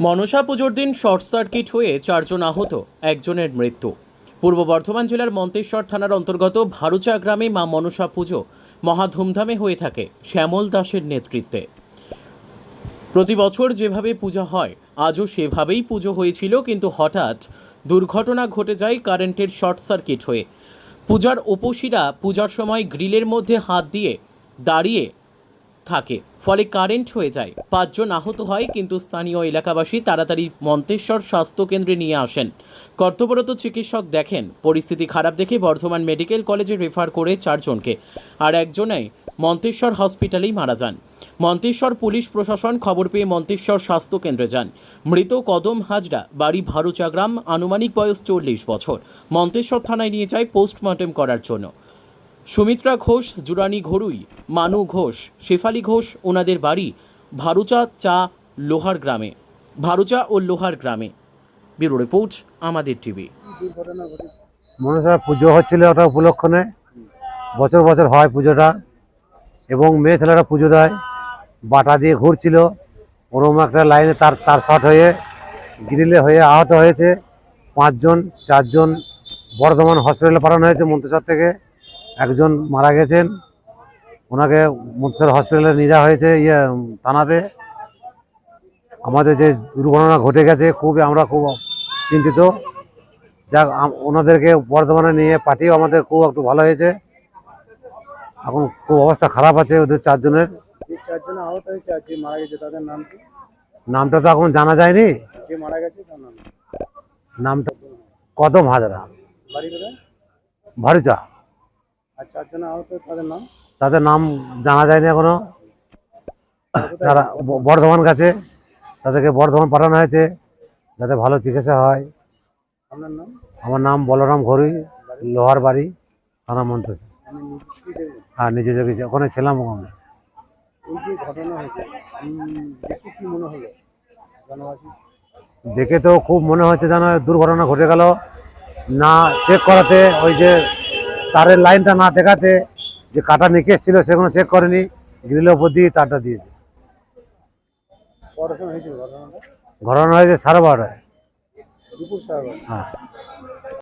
মনসা পুজোর দিন short circuit হয়ে চারজন আহত, একজনের মৃত্যু। পূর্ব বর্ধমান জেলার মন্তেশ্বর থানার অন্তর্গত ভারুচা গ্রামে মা মনসা পুজো মহা ধুমধামে হয়ে থাকে শ্যামল দাসের নেতৃত্বে। প্রতি বছর যেভাবে পূজা হয়, আজও সেভাবেই পুজো হয়েছিল, কিন্তু হঠাৎ দুর্ঘটনা ঘটে যায় কারেন্টের শর্ট সার্কিট হয়ে। পূজার উপসীরা পূজার সময় গ্রিলের মধ্যে হাত দিয়ে দাঁড়িয়ে থাকে। ফলে কারেন্ট হয়ে যায়। পাঁচজন আহত হয়, কিন্তু স্থানীয় এলাকাবাসী তাড়াতাড়ি মন্তেশ্বর স্বাস্থ্য কেন্দ্রে নিয়ে আসেন। কর্তব্যরত চিকিৎসক দেখেন, পরিস্থিতি খারাপ দেখে বর্ধমান মেডিকেল কলেজে রেফার করে চারজনকে। আর একজনে মন্তেশ্বর হসপিটালেই মারা যান। মন্তেশ্বর পুলিশ প্রশাসন খবর পেয়ে মন্তেশ্বর স্বাস্থ্য কেন্দ্রে যান। মৃত কদম হাজরা, বাড়ি ভারুচা গ্রাম, আনুমানিক বয়স চল্লিশ বছর। মন্তেশ্বর থানায় নিয়ে যায় পোস্টমর্টেম করার জন্য। সুমিত্রা ঘোষ, জুরানি ঘরুই, মানু ঘোষ, শেফালি ঘোষ, ওনাদের বাড়ি ভারুচা চা লোহার গ্রামে। ভারুচা ও লোহার গ্রামে। ব্যুরো রিপোর্ট, আমাদের টিভি। মনসা পুজো হচ্ছিল ওটা উপলক্ষণে। বছর বছর হয় পুজোটা। এবং মেয়ে ছেলেরা পুজো দেয়। বাটা দিয়ে ঘুরছিল। ওরম একটা লাইনে তার তার শট হয়ে গ্রিলে হয়ে আহত হয়েছে। পাঁচজন, চারজন বর্ধমান হসপিটালে পাঠানো হয়েছে মন্তেশ্বর থেকে। একজন মারা গেছেন। ওনাকে মন্তেশ্বর হসপিটালে নিয়ে যাওয়া হয়েছে ইয়ে থানাতে। আমাদের যে দুর্ঘটনা ঘটে গেছে খুবই আমরা খুব চিন্তিত। আম- ওনাদেরকে বর্ধমানে নিয়ে পাঠিয়েও আমাদের খুব একটু ভালো হয়েছে। এখন খুব অবস্থা খারাপ আছে ওদের চারজনের। যে যে নামটা তো এখন জানা যায়নি। যে? নামটা কদম হাজরা। ভারুচা তাদের নাম? জানা যায়নি এখনও। তারা বর্ধমান গেছে তাদেরকে বর্ধমান পাঠানো হয়েছে যাতে ভালো চিকিৎসা হয়। আমার নাম বলরাম ঘড়ি লোহার বাড়ি থানা দেখবেন আর নিজে যোগী ওখানে ছিলাম ওখানে দেখে তো খুব মনে হচ্ছে যেন দুর্ঘটনা ঘটে গেল। না চেক করাতে ওই যে তারের লাইনটা না দেখাতে যে কাটা নিকেশ ছিল সেগুলো চেক করেনি গ্রিলের উপর দিয়ে তারটা দিয়েছে। ঘটনা হয়েছে সাড়ে বারোটায়। হ্যাঁ।